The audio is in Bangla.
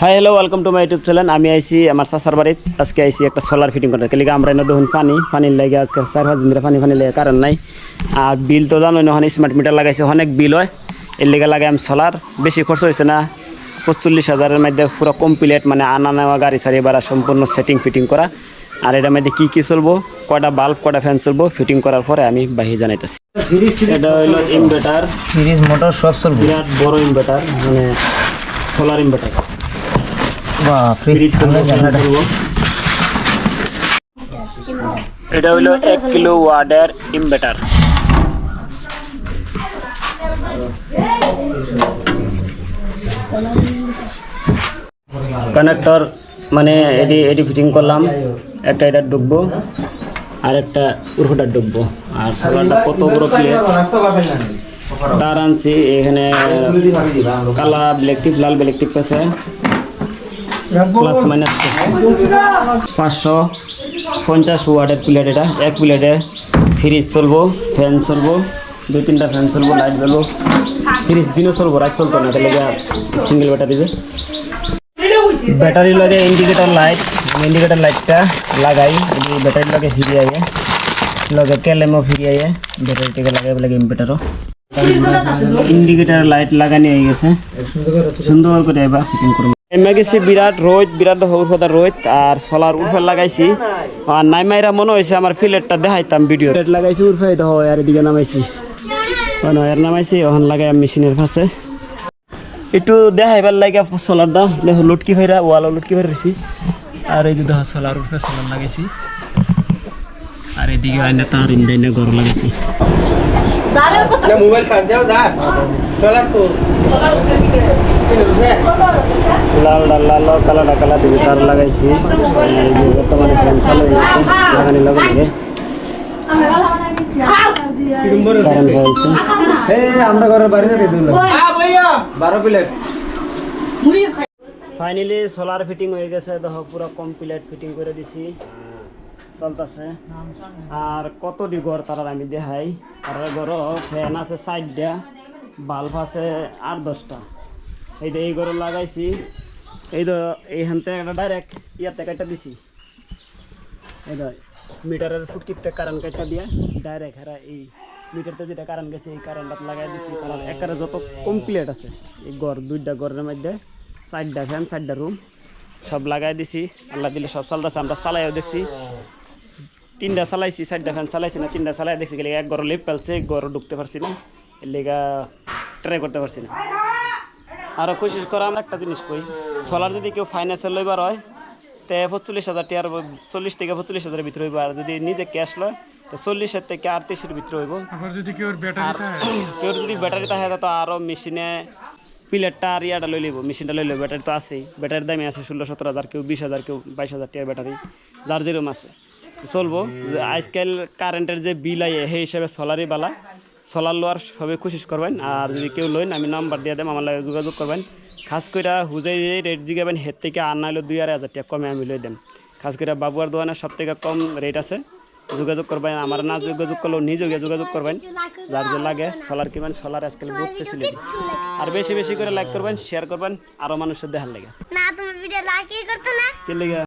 Hi hello welcome to my YouTube channel আমি আইছি আমার চাচার বাড়িত। আজকে আইছি একটা সোলার ফিটিং করতে। কেলিকে আমরা এনে দেখুন পানি। পানির লাগে আজকে চার পাঁচ দিন পানি পানি লাগে কারণ নাই। আর বিল তো জানো ওখানে স্মার্ট মিটার লাগাইছে, অনেক বিল হয়। এর লেগে লাগে আমি সোলার বেশি খরচ হয়েছে না। পঁচল্লিশ হাজারের মধ্যে পুরো কমপ্লিট মানে আনা নেওয়া, গাড়ি সারি বাড়া, সম্পূর্ণ সেটিং ফিটিং করা। আর এটার মধ্যে কী কী চলবো? কয়টা বাল্ব কয়টা ফ্যান চলবো? ফিটিং করার পরে আমি বাহির জানাইতেছি। এটা হলো ইনভার্টার ফ্রিজ মোটর সব চলবে। বিরাট বড় ইনভার্টার মানে সোলার ইনভার্টার বাপরে ফ্রিজ চলবো, এটা হলো এক কিলো ওয়ার্ডের ইনভার্টার কানেক্টর মানে এডি এডি ফিটিং করলাম। একটা এটা ডুববো আর একটা উর্ফটা ডুববো। আর সোলারটা কত বড় প্লেট তার আনছি, এখানে কালা ব্ল্যাক টিপ লাল ব্ল্যাক টিপ আছে। প্লাস মাইনাস পাঁচশো পঞ্চাশ ওয়াটের প্লেট এটা। এক প্লেটে ফ্রিজ চলবো ফ্যান চলবো, দুই তিনটা ফ্যান চলবো লাইট জ্বলবো। ফ্রিজ দিনও চলবো, রাত চলতো না, তাহলে সিঙ্গেল ব্যাটারি ব্যাটারি লাগে ইন্ডিকেটার লাইট ইন্ডিকেটর লাইটটা লাগাই এই ব্যাটারি লাগে ফিরে আগে লগে কেলেমও ফিরে আগে ব্যাটারি থেকে লাগাই লাগে ইনভার্টারও ইন্ডিকেটর লাইট লাগানি হয়ে গেছে। সুন্দর করে এবার ফিটিং করব এমে গেছি বিরাট রোদ বিরাট উর্ফদার রোদ আর সোলার উর্ফের লাগাইছি। আর নাইমাইরা মনে হয়েছে আমার ফিলেটটা দেখাইতাম ভিডিও লাগাইছি উর্ফে দেখো আর এদিকে নামাইছি। নয়ের নামাইছি ওখান লাগাই মেশিনের পাশে একটু দেখাইবার লাগে সোলার দা দেখো লুটকি ভাইরা ওয়াল লুটকি ভাই রয়েছি। আর এই যে দেখো সোলার উর্ফে সোলার লাগাইছি। আর এদিকে আইনে তার ইন্ডাইনে গরম লাগাইছি। মোবাইল চার্জ দাও যা। সোলার তো লাল লাল লাল কালাটা কালা দিকে তার লাগাইছি। বর্তমানে ফ্যান চালু হয়ে লাগানি লাগে লাগে কারেন্ট হয়েছে। আমরা ঘরের বাইরে বারো প্লেট। ফাইনালি সোলার ফিটিং হয়ে গেছে। দেখো, পুরো কমপ্লিট ফিটিং করে দিছি। চলতেছে। আর কত দি ঘর তার আমি দেখাই। তার ঘর ফ্যান আছে চারটা, বাল্ব আছে আট দশটা। এই যে এই ঘর লাগাইছি। এই তো এইখান থেকে একটা ডাইরেক্ট ইয়াতে কাটা দিছি। এই তো মিটারের ফুটকিতে কারেন্ট কাটা দিয়ে ডাইরেক্ট হেরা এই মিটারতে যেটা কারেন্ট গেছে, এই কারেন্টটা লাগাই দিছি। কারণ একারে যত কমপ্লিট আছে, এই ঘর, দুইটা ঘরের মধ্যে চারটা ফ্যান চারটা রুম। সব লাগাই দিছি আল্লাহ দিলে সব চালতেছে আমরা চালাইও দেখছি। তিনটা চালাইছি চারটা ফ্যান চালাইছি না তিনটা চালাই দেখছি গেলে এক ঘর লিপ পেলছে এক ঘর ঢুকতে পারছি না। এর লেগা ট্রাই করতে পারছি না। আরও কোশিশ করা আমরা একটা জিনিস কই সোলার যদি কেউ ফাইন্যান্সিয়াল লইবার হয় তে পঁচল্লিশ হাজার টিয়ার চল্লিশ থেকে পঁচল্লিশ হাজারের ভিতরে হইব আর যদি নিজে ক্যাশ লয় তো চল্লিশের থেকে আটত্রিশের ভিতরে হইব। আবার যদি কেউ কেউ যদি ব্যাটারি থাকে তো আরও মেশিনে প্লেটটা আর ইয়াটা লই লইব, মেশিনটা লই লইব, ব্যাটারি তো আছেই। ব্যাটারির দামে আছে ষোলো সতেরো হাজার, কেউ বিশ হাজার, কেউ বাইশ হাজার টিয়ার ব্যাটারি। যার যেরকম আছে। চলবো আজকাল কারেন্টের যে বিল আইয়ে সেই হিসাবে সোলারই বালা। সোলার লোয়ার সবে কোশিশ করবেন, আর যদি কেউ লইন, আমি নাম্বার দিয়ে দেব, আমার লাগে যোগাযোগ করবেন। খাস করে হুজাই রেট জিগাবেন, হের থেকে আর নাইলে দুই আড়াই হাজার টাকা কমে আমি লই দেম খাস করে বাবুয়ার দোকানে সব থেকে কম রেট আছে। যোগাযোগ করবেন আমার না যোগাযোগ করলেও নিজে যোগাযোগ করবেন। যার যে লাগে সোলার কিনবেন সোলার আজকাল বহুত ফেসিলিটি আর বেশি বেশি করে লাইক করবেন শেয়ার করবেন আরও মানুষের দেখার লাগে। না তুমি ভিডিও লাকি করতো না। কে লেগে?